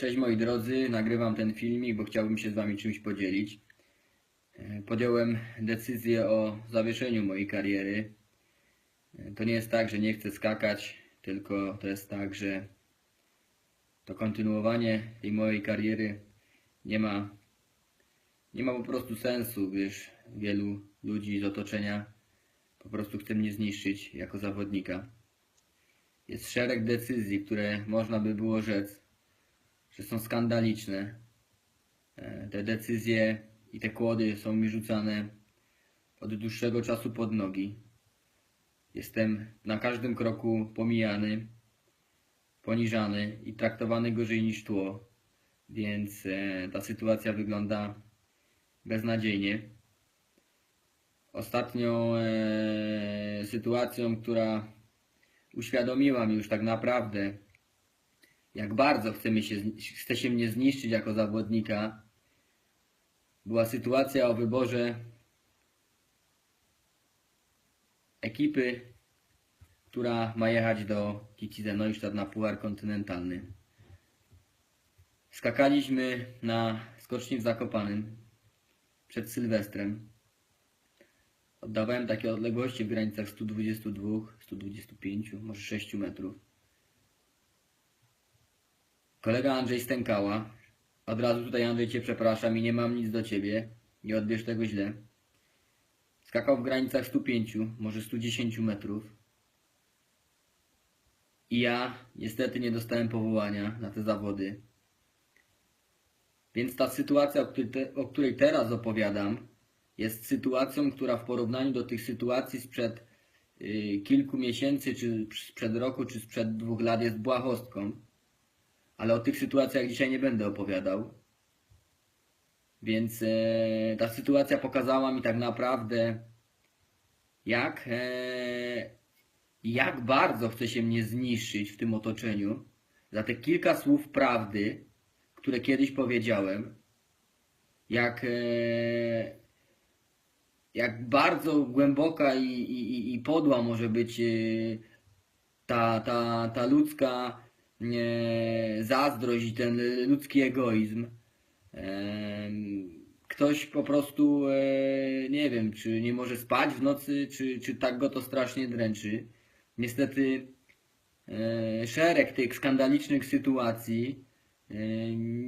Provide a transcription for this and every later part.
Cześć moi drodzy, nagrywam ten filmik, bo chciałbym się z wami czymś podzielić. E, Podjąłem decyzję o zawieszeniu mojej kariery. E, To nie jest tak, że nie chcę skakać, tylko to jest tak, że to kontynuowanie tej mojej kariery nie ma, nie ma po prostu sensu, gdyż wielu ludzi z otoczenia po prostu chce mnie zniszczyć jako zawodnika. Jest szereg decyzji, które można by było rzec, że są skandaliczne. E, Te decyzje i te kłody są mi rzucane od dłuższego czasu pod nogi. Jestem na każdym kroku pomijany, poniżany i traktowany gorzej niż tło, więc e, ta sytuacja wygląda beznadziejnie. Ostatnią e, sytuacją, która uświadomiła mi już tak naprawdę, jak bardzo chce, mi się, chce się mnie zniszczyć jako zawodnika, była sytuacja o wyborze ekipy, która ma jechać do Kicize Neustadt na Puchar Kontynentalny. Skakaliśmy na skoczni w Zakopanym przed Sylwestrem. Oddawałem takie odległości w granicach 122, 125, może 6 metrów. Kolega Andrzej stękała. Od razu tutaj Andrzej Cię przepraszam i nie mam nic do Ciebie. Nie odbierz tego źle. Skakał w granicach 105, może 110 metrów. I ja niestety nie dostałem powołania na te zawody. Więc ta sytuacja, o której, teraz opowiadam, jest sytuacją, która w porównaniu do tych sytuacji sprzed y, kilku miesięcy, czy sprzed roku, czy sprzed dwóch lat jest błahostką. Ale o tych sytuacjach dzisiaj nie będę opowiadał. Więc e, ta sytuacja pokazała mi tak naprawdę, jak, e, jak bardzo chce się mnie zniszczyć w tym otoczeniu za te kilka słów prawdy, które kiedyś powiedziałem. Jak, e, jak bardzo głęboka i, i, i podła może być e, ta, ta, ta ludzka zazdrość i ten ludzki egoizm. Ktoś po prostu, e, nie wiem, czy nie może spać w nocy, czy, czy tak go to strasznie dręczy. Niestety e, szereg tych skandalicznych sytuacji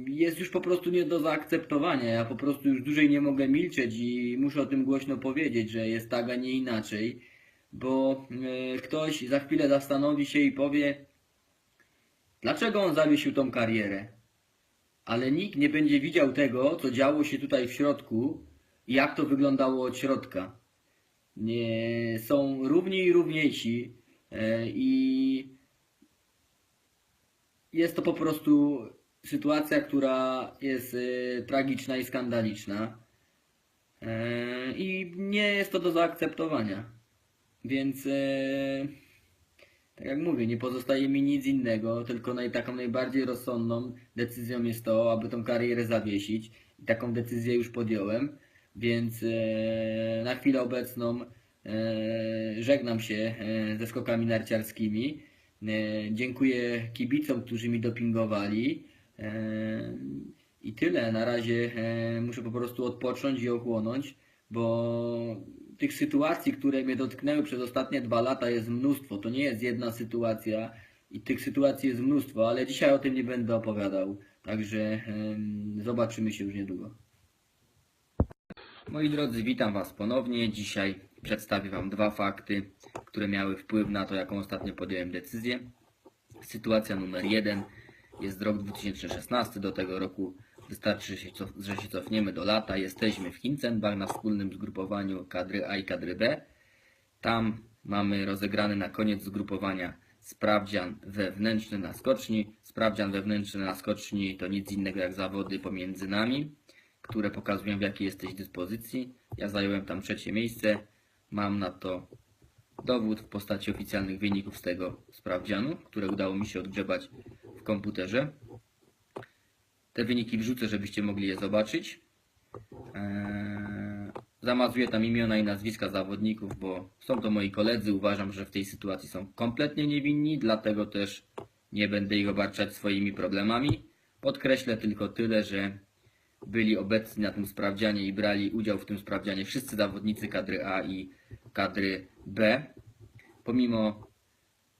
jest już po prostu nie do zaakceptowania. Ja po prostu już dłużej nie mogę milczeć i muszę o tym głośno powiedzieć, że jest tak, a nie inaczej, bo e, ktoś za chwilę zastanowi się i powie, dlaczego on zawiesił tą karierę ale nikt nie będzie widział tego, co działo się tutaj w środku i jak to wyglądało od środka. Nie, są równi i równiejsi e, i jest to po prostu sytuacja, która jest e, tragiczna i skandaliczna E, i nie jest to do zaakceptowania. Więc tak jak mówię, nie pozostaje mi nic innego, tylko naj, taką najbardziej rozsądną decyzją jest to, aby tą karierę zawiesić. I taką decyzję już podjąłem, więc e, na chwilę obecną e, żegnam się e, ze skokami narciarskimi. E, dziękuję kibicom, którzy mi dopingowali. E, I tyle. Na razie e, muszę po prostu odpocząć i ochłonąć, bo tych sytuacji, które mnie dotknęły przez ostatnie dwa lata jest mnóstwo. To nie jest jedna sytuacja i tych sytuacji jest mnóstwo, ale dzisiaj o tym nie będę opowiadał. Także zobaczymy się już niedługo. Moi drodzy, witam Was ponownie. Dzisiaj przedstawię Wam dwa fakty, które miały wpływ na to, jaką ostatnio podjąłem decyzję. Sytuacja numer jeden jest rok 2016. Do tego roku wystarczy, że się, cofniemy do lata. Jesteśmy w Hinzenbach na wspólnym zgrupowaniu kadry A i kadry B. Tam mamy rozegrany na koniec zgrupowania sprawdzian wewnętrzny na skoczni. Sprawdzian wewnętrzny na skoczni to nic innego jak zawody pomiędzy nami, które pokazują w jakiej jesteś dyspozycji. Ja zająłem tam trzecie miejsce. Mam na to dowód w postaci oficjalnych wyników z tego sprawdzianu, które udało mi się odgrzebać w komputerze. Te wyniki wrzucę, żebyście mogli je zobaczyć. Eee, Zamazuję tam imiona i nazwiska zawodników, bo są to moi koledzy. Uważam, że w tej sytuacji są kompletnie niewinni, dlatego też nie będę ich obarczać swoimi problemami. Podkreślę tylko tyle, że byli obecni na tym sprawdzianie i brali udział w tym sprawdzianie wszyscy zawodnicy kadry A i kadry B. Pomimo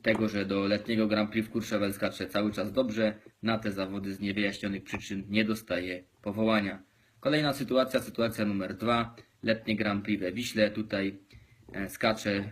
tego, że do letniego Grand Prix w Courchevel skacze cały czas dobrze, na te zawody z niewyjaśnionych przyczyn nie dostaje powołania. Kolejna sytuacja, sytuacja numer dwa. Letnie Grand Prix we Wiśle. Tutaj e, skacze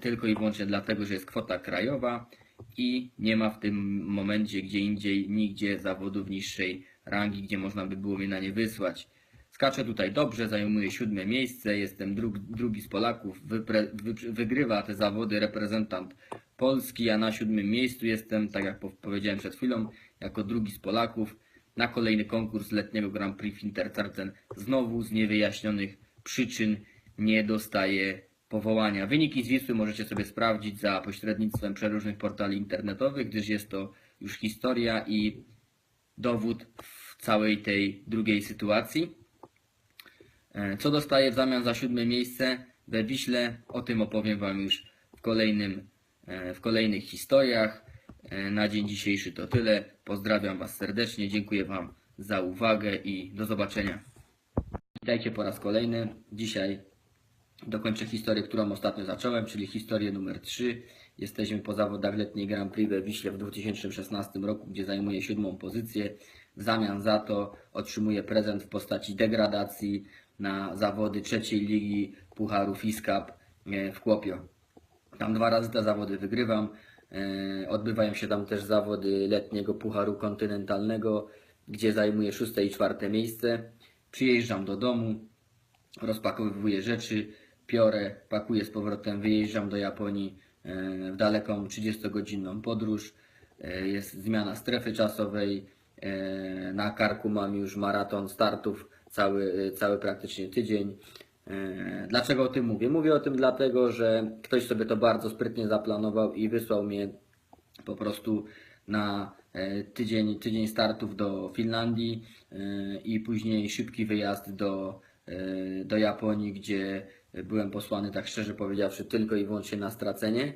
tylko i wyłącznie dlatego, że jest kwota krajowa i nie ma w tym momencie gdzie indziej, nigdzie zawodów niższej rangi, gdzie można by było mnie na nie wysłać. Skaczę tutaj dobrze, zajmuję siódme miejsce, jestem drug, drugi z Polaków, wypre, wy, wygrywa te zawody reprezentant Polski, a na siódmym miejscu jestem, tak jak po- powiedziałem przed chwilą, jako drugi z Polaków na kolejny konkurs letniego Grand Prix w Intercarten. Znowu z niewyjaśnionych przyczyn nie dostaje powołania. Wyniki z Wisły możecie sobie sprawdzić za pośrednictwem przeróżnych portali internetowych, gdyż jest to już historia i dowód w całej tej drugiej sytuacji. E, Co dostaję w zamian za siódme miejsce we Wiśle? O tym opowiem Wam już w, kolejnym, e, w kolejnych historiach. E, Na dzień dzisiejszy to tyle. Pozdrawiam Was serdecznie, dziękuję Wam za uwagę i do zobaczenia. Witajcie po raz kolejny. Dzisiaj dokończę historię, którą ostatnio zacząłem, czyli historię numer 3. Jesteśmy po zawodach letniej Grand Prix we Wiśle w 2016 roku, gdzie zajmuję siódmą pozycję. W zamian za to otrzymuję prezent w postaci degradacji na zawody trzeciej ligi Pucharu Fiskap e, w Kłopio. Tam dwa razy te zawody wygrywam. E, Odbywają się tam też zawody letniego Pucharu Kontynentalnego, gdzie zajmuję szóste i czwarte miejsce. Przyjeżdżam do domu, rozpakowuję rzeczy, piorę, pakuję z powrotem, wyjeżdżam do Japonii e, w daleką 30-godzinną podróż. Jest zmiana strefy czasowej. Na karku mam już maraton startów cały, cały praktycznie tydzień. E, Dlaczego o tym mówię? Mówię o tym dlatego, że ktoś sobie to bardzo sprytnie zaplanował i wysłał mnie po prostu na e, tydzień, tydzień startów do Finlandii e, i później szybki wyjazd do, do Japonii, gdzie byłem posłany, tak szczerze powiedziawszy, tylko i wyłącznie na stracenie,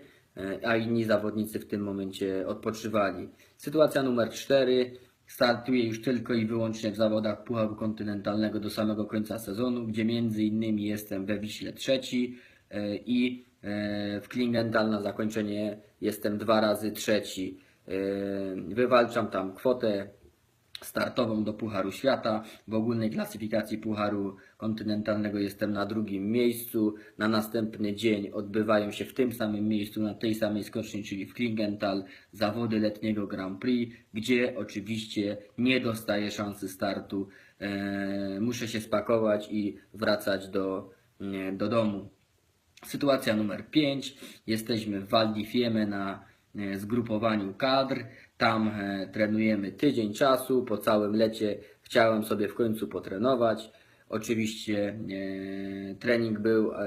a inni zawodnicy w tym momencie odpoczywali. Sytuacja numer 4. Startuję już tylko i wyłącznie w zawodach Pucharu Kontynentalnego do samego końca sezonu, gdzie między innymi jestem we Wiśle trzeci e, i e, w Klingenthal na zakończenie jestem dwa razy trzeci. E, Wywalczam tam kwotę startową do Pucharu Świata. W ogólnej klasyfikacji Pucharu Kontynentalnego jestem na drugim miejscu. Na następny dzień odbywają się w tym samym miejscu, na tej samej skoczni, czyli w Klingenthal, zawody letniego Grand Prix, gdzie oczywiście nie dostaję szansy startu. E, muszę się spakować i wracać do, nie, do domu. Sytuacja numer 5. Jesteśmy w Val di na e, zgrupowaniu kadr. Tam e, trenujemy tydzień czasu. Po całym lecie chciałem sobie w końcu potrenować. Oczywiście e, trening był, e,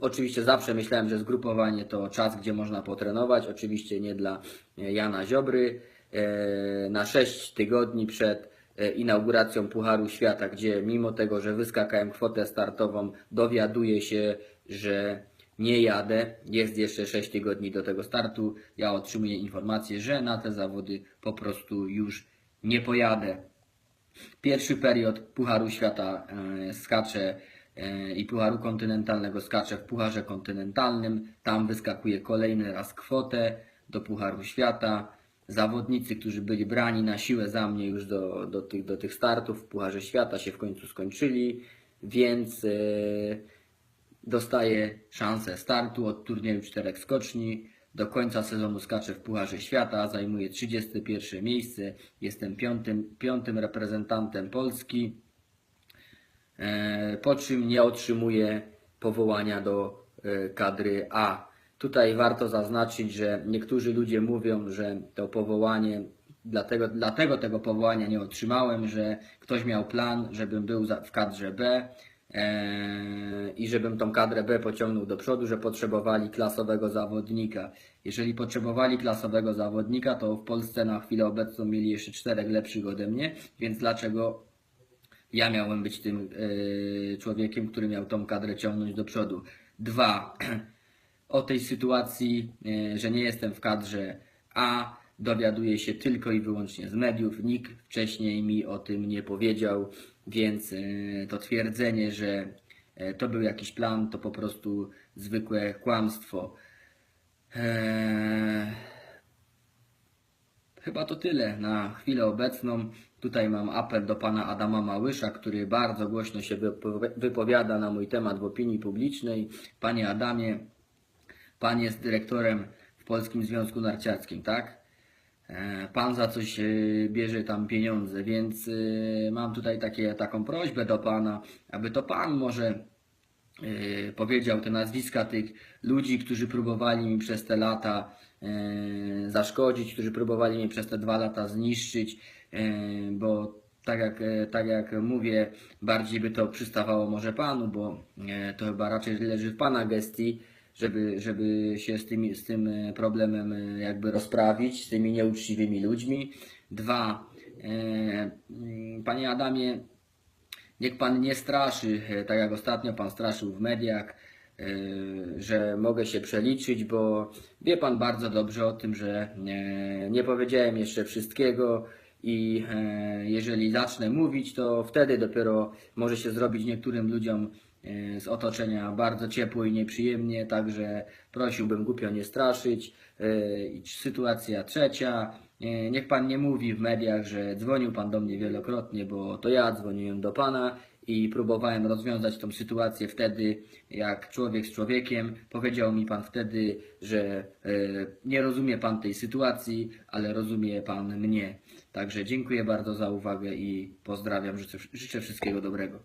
oczywiście zawsze myślałem, że zgrupowanie to czas, gdzie można potrenować. Oczywiście nie dla e, Jana Ziobry. E, na 6 tygodni przed e, inauguracją Pucharu Świata, gdzie mimo tego, że wyskakałem kwotę startową, dowiaduję się, że nie jadę. Jest jeszcze 6 tygodni do tego startu. Ja otrzymuję informację, że na te zawody po prostu już nie pojadę. Pierwszy period Pucharu Świata e, skaczę e, i Pucharu Kontynentalnego skaczę w Pucharze Kontynentalnym. Tam wyskakuje kolejny raz kwotę do Pucharu Świata. Zawodnicy, którzy byli brani na siłę za mnie już do, do, tych, do tych startów w Pucharze Świata się w końcu skończyli, więc e, dostaję szansę startu od turnieju czterech skoczni. Do końca sezonu skaczę w Pucharze Świata, zajmuję 31 miejsce, jestem piątym, piątym reprezentantem Polski, e, po czym nie otrzymuję powołania do e, kadry A. Tutaj warto zaznaczyć, że niektórzy ludzie mówią, że to powołanie, dlatego, dlatego tego powołania nie otrzymałem, że ktoś miał plan, żebym był w kadrze B i żebym tą kadrę B pociągnął do przodu, że potrzebowali klasowego zawodnika. Jeżeli potrzebowali klasowego zawodnika, to w Polsce na chwilę obecną mieli jeszcze czterech lepszych ode mnie, więc dlaczego ja miałem być tym e, człowiekiem, który miał tą kadrę ciągnąć do przodu. Dwa, o tej sytuacji, e, że nie jestem w kadrze A, dowiaduję się tylko i wyłącznie z mediów. Nikt wcześniej mi o tym nie powiedział, więc e, to twierdzenie, że e, to był jakiś plan, to po prostu zwykłe kłamstwo. Eee, Chyba to tyle na chwilę obecną. Tutaj mam apel do pana Adama Małysza, który bardzo głośno się wypowi- wypowiada na mój temat w opinii publicznej. Panie Adamie, pan jest dyrektorem w Polskim Związku Narciarskim, tak? E, Pan za coś e, bierze tam pieniądze, więc e, mam tutaj takie, taką prośbę do pana, aby to pan może powiedział te nazwiska tych ludzi, którzy próbowali mi przez te lata zaszkodzić, którzy próbowali mnie przez te dwa lata zniszczyć, bo tak jak, tak jak mówię, bardziej by to przystawało może panu, bo to chyba raczej leży w pana gestii, żeby, żeby się z, tymi, z tym e, problemem e, jakby rozprawić, z tymi nieuczciwymi ludźmi. Dwa, e, mm, panie Adamie, Niech pan nie straszy, tak jak ostatnio pan straszył w mediach, że mogę się przeliczyć, bo wie pan bardzo dobrze o tym, że nie, powiedziałem jeszcze wszystkiego i jeżeli zacznę mówić, to wtedy dopiero może się zrobić niektórym ludziom z otoczenia bardzo ciepło i nieprzyjemnie, także prosiłbym głupio nie straszyć. E, sytuacja trzecia, e, niech pan nie mówi w mediach, że dzwonił pan do mnie wielokrotnie, bo to ja dzwoniłem do pana i próbowałem rozwiązać tą sytuację wtedy, jak człowiek z człowiekiem. Powiedział mi pan wtedy, że e, nie rozumie pan tej sytuacji, ale rozumie pan mnie. Także dziękuję bardzo za uwagę i pozdrawiam, życzę, życzę wszystkiego dobrego.